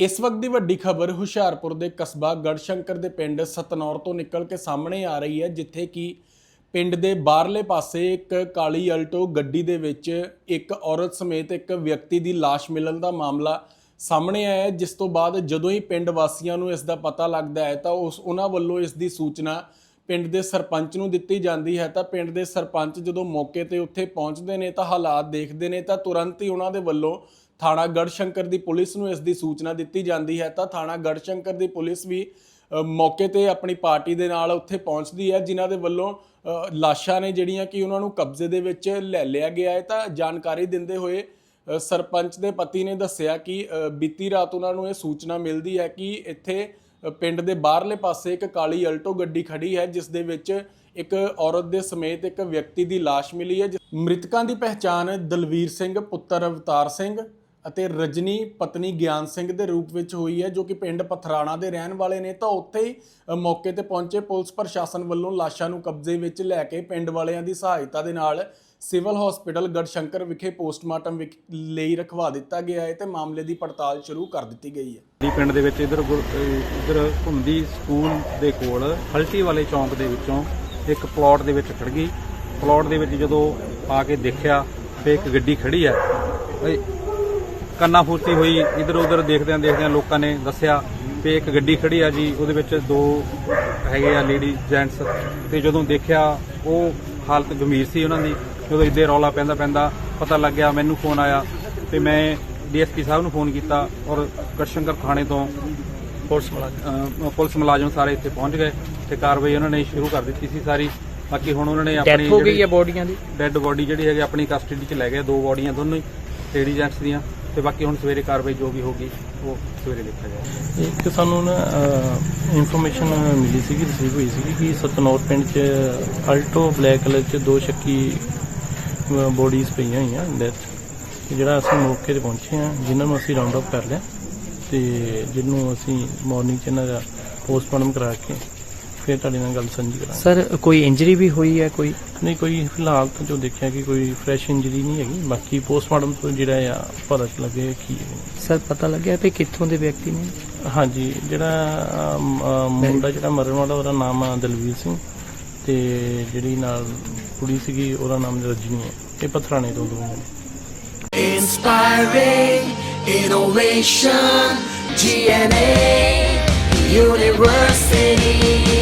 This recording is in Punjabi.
ਇਸ ਵਕਤ ਦੀ ਵੱਡੀ ਖਬਰ ਹੁਸ਼ਿਆਰਪੁਰ ਦੇ ਕਸਬਾ ਗੜਸ਼ੰਕਰ ਦੇ ਪਿੰਡ ਸਤਨੌਰ ਤੋਂ ਨਿਕਲ ਕੇ ਸਾਹਮਣੇ ਆ ਰਹੀ ਹੈ ਜਿੱਥੇ ਕਿ ਪਿੰਡ ਦੇ ਬਾਹਰਲੇ ਪਾਸੇ ਇੱਕ ਕਾਲੀ ਅਲਟੋ ਗੱਡੀ ਦੇ ਵਿੱਚ ਇੱਕ ਔਰਤ ਸਮੇਤ ਇੱਕ ਵਿਅਕਤੀ ਦੀ ਲਾਸ਼ ਮਿਲਣ ਦਾ ਮਾਮਲਾ ਸਾਹਮਣੇ ਆਇਆ ਹੈ, ਜਿਸ ਤੋਂ ਬਾਅਦ ਜਦੋਂ ਹੀ ਪਿੰਡ ਵਾਸੀਆਂ ਨੂੰ ਇਸ ਦਾ ਪਤਾ ਲੱਗਦਾ ਹੈ ਤਾਂ ਉਸ ਉਹਨਾਂ ਵੱਲੋਂ ਇਸ ਦੀ ਸੂਚਨਾ ਪਿੰਡ ਦੇ ਸਰਪੰਚ ਨੂੰ ਦਿੱਤੀ ਜਾਂਦੀ ਹੈ। ਤਾਂ ਪਿੰਡ ਦੇ ਸਰਪੰਚ ਜਦੋਂ ਮੌਕੇ ਤੇ ਉੱਥੇ ਪਹੁੰਚਦੇ ਨੇ ਤਾਂ ਹਾਲਾਤ ਦੇਖਦੇ ਨੇ ਤਾਂ ਤੁਰੰਤ ਹੀ ਉਹਨਾਂ ਦੇ ਵੱਲੋਂ ਥਾਣਾ ਗੜਸ਼ੰਕਰ ਦੀ ਪੁਲਿਸ ਨੂੰ ਇਸ ਦੀ ਸੂਚਨਾ ਦਿੱਤੀ ਜਾਂਦੀ ਹੈ। ਤਾਂ ਥਾਣਾ ਗੜਸ਼ੰਕਰ ਦੀ ਪੁਲਿਸ ਵੀ ਮੌਕੇ ਤੇ ਆਪਣੀ ਪਾਰਟੀ ਦੇ ਨਾਲ ਉੱਥੇ ਪਹੁੰਚਦੀ ਹੈ, ਜਿਨ੍ਹਾਂ ਦੇ ਵੱਲੋਂ ਲਾਸ਼ਾਂ ਨੇ ਜਿਹੜੀਆਂ ਕਿ ਉਹਨਾਂ ਨੂੰ ਕਬਜ਼ੇ ਦੇ ਵਿੱਚ ਲੈ ਲਿਆ ਗਿਆ ਹੈ। ਤਾਂ ਜਾਣਕਾਰੀ ਦਿੰਦੇ ਹੋਏ ਸਰਪੰਚ ਦੇ ਪਤੀ ਨੇ ਦੱਸਿਆ ਕਿ ਬੀਤੀ ਰਾਤ ਉਹਨਾਂ ਨੂੰ ਇਹ ਸੂਚਨਾ ਮਿਲਦੀ ਹੈ ਕਿ ਇੱਥੇ ਪਿੰਡ ਦੇ ਬਾਹਰਲੇ ਪਾਸੇ ਇੱਕ ਕਾਲੀ ਅਲਟੋ ਗੱਡੀ ਖੜੀ ਹੈ, ਜਿਸ ਦੇ ਵਿੱਚ ਇੱਕ ਔਰਤ ਦੇ ਸਮੇਤ ਇੱਕ ਵਿਅਕਤੀ ਦੀ ਲਾਸ਼ ਮਿਲੀ ਹੈ। ਜਿ- ਮ੍ਰਿਤਕਾਂ ਦੀ ਪਹਿਚਾਣ ਦਲਵੀਰ ਸਿੰਘ, ਪੁੱਤਰ ਅਵਤਾਰ ਸਿੰਘ ਅਤੇ ਰਜਨੀ ਪਤਨੀ ਗਿਆਨ ਸਿੰਘ ਦੇ ਰੂਪ ਵਿੱਚ ਹੋਈ ਹੈ, ਜੋ ਕਿ ਪਿੰਡ ਪਥਰਾਣਾ ਦੇ ਰਹਿਣ ਵਾਲੇ ਨੇ। ਤਾਂ ਉੱਥੇ ਹੀ ਮੌਕੇ ਤੇ ਪਹੁੰਚੇ ਪੁਲਿਸ ਪ੍ਰਸ਼ਾਸਨ ਵੱਲੋਂ ਲਾਸ਼ਾਂ ਨੂੰ ਕਬਜ਼ੇ ਵਿੱਚ ਲੈ ਕੇ ਪਿੰਡ ਵਾਲਿਆਂ ਦੀ ਸਹਾਇਤਾ ਦੇ ਨਾਲ ਸਿਵਲ ਹਸਪੀਟਲ ਗੜਸ਼ੰਕਰ ਵਿਖੇ ਪੋਸਟਮਾਰਟਮ ਵਿਖ- ਲਈ ਰਖਵਾ ਦਿੱਤਾ ਗਿਆ ਹੈ ਤੇ ਮਾਮਲੇ ਦੀ ਪੜਤਾਲ ਸ਼ੁਰੂ ਕਰ ਦਿੱਤੀ ਗਈ ਹੈ। ਦੀ ਪਿੰਡ ਦੇ ਵਿੱਚ ਇਧਰ ਇਧਰ ਘੁੰਮਦੀ ਸਕੂਲ ਦੇ ਕੋਲ ਹਲਟੀ ਵਾਲੇ ਚੌਂਕ ਦੇ ਵਿੱਚੋਂ ਇੱਕ ਪਲਾਟ ਦੇ ਵਿੱਚ ਖੜ ਗਈ। ਪਲਾਟ ਦੇ ਵਿੱਚ ਜਦੋਂ ਆ ਕੇ ਦੇਖਿਆ ਤੇ ਇੱਕ ਗੱਡੀ ਖੜੀ ਹੈ। ਕੰਨਾ ਫੂਰਤੀ ਹੋਈ ਇਧਰ ਉਧਰ ਦੇਖਦਿਆਂ ਦੇਖਦਿਆਂ ਲੋਕਾਂ ਨੇ ਦੱਸਿਆ ਵੀ ਇੱਕ ਗੱਡੀ ਖੜੀ ਆ ਜੀ ਉਹਦੇ ਵਿੱਚ ਦੋ ਹੈਗੇ ਆ ਲੇਡੀ ਜੈਂਟਸ ਤੇ ਜਦੋਂ ਦੇਖਿਆ ਉਹ ਹਾਲਤ ਗੰਭੀਰ ਸੀ ਉਹਨਾਂ ਦੀ ਜਦੋਂ ਇੱਦੇ ਰੌਲਾ ਪੈਂਦਾ ਪੈਂਦਾ ਪਤਾ ਲੱਗਿਆ ਮੈਨੂੰ ਫੋਨ ਆਇਆ ਤੇ ਮੈਂ ਡੀਐਸਪੀ ਸਾਹਿਬ ਨੂੰ ਫੋਨ ਕੀਤਾ ਔਰ ਕਸ਼ੰਕਰ ਥਾਣੇ ਤੋਂ ਪੁਲਿਸ ਮੁਲਾਜ਼ਮ। ਪੁਲਿਸ ਮੁਲਾਜ਼ਮ ਸਾਰੇ ਇੱਥੇ ਪਹੁੰਚ ਗਏ ਤੇ ਕਾਰਵਾਈ ਉਹਨਾਂ ਨੇ ਸ਼ੁਰੂ ਕਰ ਦਿੱਤੀ ਸੀ ਸਾਰੀ। ਬਾਕੀ ਹੁਣ ਉਹਨਾਂ ਨੇ ਡੈਥ ਆਪਣੀ ਹੋ ਗਈ ਹੈ ਬੋਡੀਆਂ ਦੀ? ਡੈੱਡ ਬੋਡੀ ਜਿਹੜੀ ਹੈਗੀ ਆਪਣੀ ਕਸਟਡੀ 'ਚ ਲੈ ਗਏ ਦੋ ਬੋਡੀਆਂ ਦੋਨੋਂ ਹੀ ਲੇਡੀ ਜੈਂਟਸ ਦੀਆਂ। ਤੇ ਬਾਕੀ ਹੁਣ ਸਵੇਰੇ ਕਾਰਵਾਈ ਜੋ ਵੀ ਹੋਗੀ ਉਹ ਸਵੇਰੇ ਦੇਖਿਆ ਜਾਏਗਾ ਇੱਕ ਸਾਨੂੰ ਨਾ ਇਨਫੋਰਮੇਸ਼ਨ ਮਿਲੀ ਸੀਗੀ ਰਿਸੀਵ ਹੋਈ ਸੀਗੀ ਕਿ ਸਤਨੌਰ ਪਿੰਡ 'ਚ ਅਲਟੋ ਬਲੈਕ ਕਲਰ 'ਚ ਦੋ ਸ਼ੱਕੀ ਬੋਡੀਜ਼ ਪਈਆਂ ਹੋਈਆਂ ਡੈਥ ਜਿਹੜਾ ਅਸੀਂ ਮੌਕੇ ਤੇ ਪਹੁੰਚੇ ਹਾਂ, ਜਿਨ੍ਹਾਂ ਨੂੰ ਅਸੀਂ ਰਾਉਂਡ ਅਪ ਕਰ ਲਿਆ, ਤੇ ਜਿਹਨੂੰ ਅਸੀਂ ਮਾਰਨਿੰਗ 'ਚ ਇਹਨਾਂ ਦਾ ਪੋਸਟਮਾਰਟਮ ਕਰਾ ਕੇ ਫਿਰ ਤੁਹਾਡੇ ਨਾਲ ਗੱਲ ਸਾਂਝੀ ਕਰਾਂਗੇ। ਸਰ ਕੋਈ ਇੰਜਰੀ ਵੀ ਹੋਈ ਹੈ ਕੋਈ? ਨਹੀਂ ਕੋਈ ਫਿਲਹਾਲ ਤਾਂ ਜੋ ਦੇਖਿਆ ਕਿ ਕੋਈ ਫਰੈਸ਼ ਇੰਜਰੀ ਨਹੀਂ ਹੈਗੀ ਬਾਕੀ ਪੋਸਟਮਾਰਟਮ ਤੋਂ ਜਿਹੜਾ ਆ ਪਤਾ ਲੱਗੇ ਕੀ ਹੈ। ਸਰ ਪਤਾ ਲੱਗਿਆ ਵੀ ਕਿੱਥੋਂ ਦੇ ਵਿਅਕਤੀ ਨੇ? ਹਾਂਜੀ ਜਿਹੜਾ ਮੁੰਡਾ ਜਿਹੜਾ ਮਰਨ ਵਾਲਾ ਉਹਦਾ ਨਾਮ ਆ ਦਲਵੀਰ ਸਿੰਘ ਤੇ ਜਿਹੜੀ ਨਾਲ ਕੁੜੀ ਸੀਗੀ ਉਹਦਾ ਨਾਮ ਰਜਨੀ ਹੈ। ਇਹ ਪਥਰਾਣੇ ਤੋਂ ਦੋ ਨੇ। Inspiring innovation, GNA University.